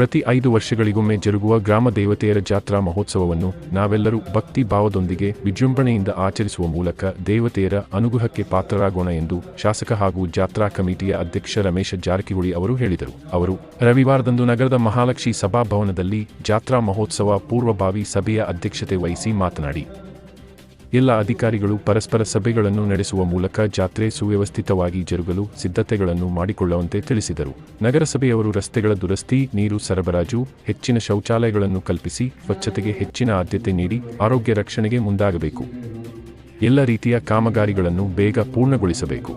ಪ್ರತಿ ಐದು ವರ್ಷಗಳಿಗೊಮ್ಮೆ ಜರುಗುವ ಗ್ರಾಮ ದೇವತೆಯರ ಜಾತ್ರಾ ಮಹೋತ್ಸವವನ್ನು ನಾವೆಲ್ಲರೂ ಭಕ್ತಿ ಭಾವದೊಂದಿಗೆ ವಿಜೃಂಭಣೆಯಿಂದ ಆಚರಿಸುವ ಮೂಲಕ ದೇವತೆಯರ ಅನುಗ್ರಹಕ್ಕೆ ಪಾತ್ರರಾಗೋಣ ಎಂದು ಶಾಸಕ ಹಾಗೂ ಜಾತ್ರಾ ಕಮಿಟಿಯ ಅಧ್ಯಕ್ಷ ರಮೇಶ ಜಾರಕಿಹೊಳಿ ಅವರು ಹೇಳಿದರು. ಅವರು, ರವಿವಾರದಂದು ನಗರದ ಮಹಾಲಕ್ಷ್ಮಿ ಸಭಾಭವನದಲ್ಲಿ ಜಾತ್ರಾ ಮಹೋತ್ಸವ ಪೂರ್ವಭಾವಿ ಸಭೆಯ ಅಧ್ಯಕ್ಷತೆ ವಹಿಸಿ ಮಾತನಾಡಿ ಎಲ್ಲ ಅಧಿಕಾರಿಗಳು ಪರಸ್ಪರ ಸಭೆಗಳನ್ನು ನಡೆಸುವ ಮೂಲಕ ಜಾತ್ರೆ ಸುವ್ಯವಸ್ಥಿತವಾಗಿ ಜರುಗಲು ಸಿದ್ಧತೆಗಳನ್ನು ಮಾಡಿಕೊಳ್ಳುವಂತೆ ತಿಳಿಸಿದರು. ನಗರಸಭೆಯವರು ರಸ್ತೆಗಳ ದುರಸ್ತಿ, ನೀರು ಸರಬರಾಜು, ಹೆಚ್ಚಿನ ಶೌಚಾಲಯಗಳನ್ನು ಕಲ್ಪಿಸಿ, ಸ್ವಚ್ಛತೆಗೆ ಹೆಚ್ಚಿನ ಆದ್ಯತೆ ನೀಡಿ ಆರೋಗ್ಯ ರಕ್ಷಣೆಗೆ ಮುಂದಾಗಬೇಕು. ಎಲ್ಲ ರೀತಿಯ ಕಾಮಗಾರಿಗಳನ್ನು ಬೇಗ ಪೂರ್ಣಗೊಳಿಸಬೇಕು.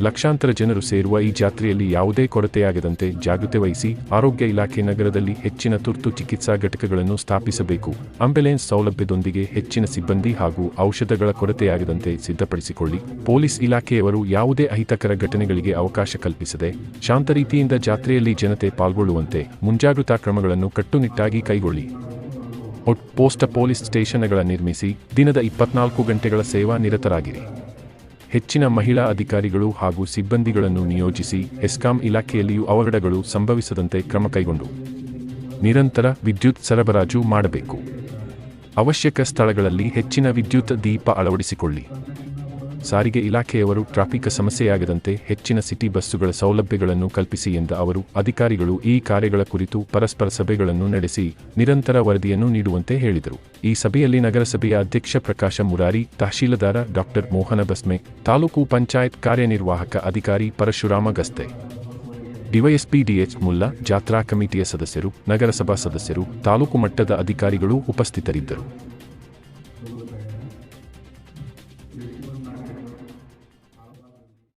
ಲಕ್ಷಾಂತರ ಜನರು ಸೇರುವ ಈ ಜಾತ್ರೆಯಲ್ಲಿ ಯಾವುದೇ ಕೊರತೆಯಾಗದಂತೆ ಜಾಗೃತಿ ವಹಿಸಿ ಆರೋಗ್ಯ ಇಲಾಖೆ ನಗರದಲ್ಲಿ ಹೆಚ್ಚಿನ ತುರ್ತು ಚಿಕಿತ್ಸಾ ಘಟಕಗಳನ್ನು ಸ್ಥಾಪಿಸಬೇಕು. ಆಂಬ್ಯುಲೆನ್ಸ್ ಸೌಲಭ್ಯದೊಂದಿಗೆ ಹೆಚ್ಚಿನ ಸಿಬ್ಬಂದಿ ಹಾಗೂ ಔಷಧಗಳ ಕೊರತೆಯಾಗದಂತೆ ಸಿದ್ಧಪಡಿಸಿಕೊಳ್ಳಿ. ಪೊಲೀಸ್ ಇಲಾಖೆಯವರು ಯಾವುದೇ ಅಹಿತಕರ ಘಟನೆಗಳಿಗೆ ಅವಕಾಶ ಕಲ್ಪಿಸದೆ ಶಾಂತ ರೀತಿಯಿಂದ ಜಾತ್ರೆಯಲ್ಲಿ ಜನತೆ ಪಾಲ್ಗೊಳ್ಳುವಂತೆ ಮುಂಜಾಗ್ರತಾ ಕ್ರಮಗಳನ್ನು ಕಟ್ಟುನಿಟ್ಟಾಗಿ ಕೈಗೊಳ್ಳಿ. ಔಟ್ ಪೋಸ್ಟ್ ಪೊಲೀಸ್ ಸ್ಟೇಷನ್ಗಳ ನಿರ್ಮಿಸಿ ದಿನದ ಇಪ್ಪತ್ನಾಲ್ಕು ಗಂಟೆಗಳ ಸೇವಾ ನಿರತರಾಗಿರಿ. ಹೆಚ್ಚಿನ ಮಹಿಳಾ ಅಧಿಕಾರಿಗಳು ಹಾಗೂ ಸಿಬ್ಬಂದಿಗಳನ್ನು ನಿಯೋಜಿಸಿ ಎಸ್ಕಾಂ ಇಲಾಖೆಯಲ್ಲಿಯೂ ಅವಘಡಗಳು ಸಂಭವಿಸದಂತೆ ಕ್ರಮ ಕೈಗೊಂಡು ನಿರಂತರ ವಿದ್ಯುತ್ ಸರಬರಾಜು ಮಾಡಬೇಕು. ಅವಶ್ಯಕ ಸ್ಥಳಗಳಲ್ಲಿ ಹೆಚ್ಚಿನ ವಿದ್ಯುತ್ ದೀಪ ಅಳವಡಿಸಿಕೊಳ್ಳಿ. ಸಾರಿಗೆ ಇಲಾಖೆಯವರು ಟ್ರಾಫಿಕ್ ಸಮಸ್ಯೆಯಾಗದಂತೆ ಹೆಚ್ಚಿನ ಸಿಟಿ ಬಸ್ಸುಗಳ ಸೌಲಭ್ಯಗಳನ್ನು ಕಲ್ಪಿಸಿ ಎಂದ ಅವರು, ಅಧಿಕಾರಿಗಳು ಈ ಕಾರ್ಯಗಳ ಕುರಿತು ಪರಸ್ಪರ ಸಭೆಗಳನ್ನು ನಡೆಸಿ ನಿರಂತರ ವರದಿಯನ್ನು ನೀಡುವಂತೆ ಹೇಳಿದರು. ಈ ಸಭೆಯಲ್ಲಿ ನಗರಸಭೆಯ ಅಧ್ಯಕ್ಷ ಪ್ರಕಾಶ ಮುರಾರಿ, ತಹಶೀಲದಾರ ಡಾಕ್ಟರ್ ಮೋಹನ ಬಸ್ಮೆ ತಾಲೂಕು ಪಂಚಾಯತ್ ಕಾರ್ಯನಿರ್ವಾಹಕ ಅಧಿಕಾರಿ ಪರಶುರಾಮ ಗಸ್ತೆ, ಡಿವೈಎಸ್ಪಿ ಡಿಎಚ್ ಮುಲ್ಲಾ, ಜಾತ್ರಾ ಕಮಿಟಿಯ ಸದಸ್ಯರು, ನಗರಸಭಾ ಸದಸ್ಯರು, ತಾಲೂಕು ಮಟ್ಟದ ಅಧಿಕಾರಿಗಳು ಉಪಸ್ಥಿತರಿದ್ದರು.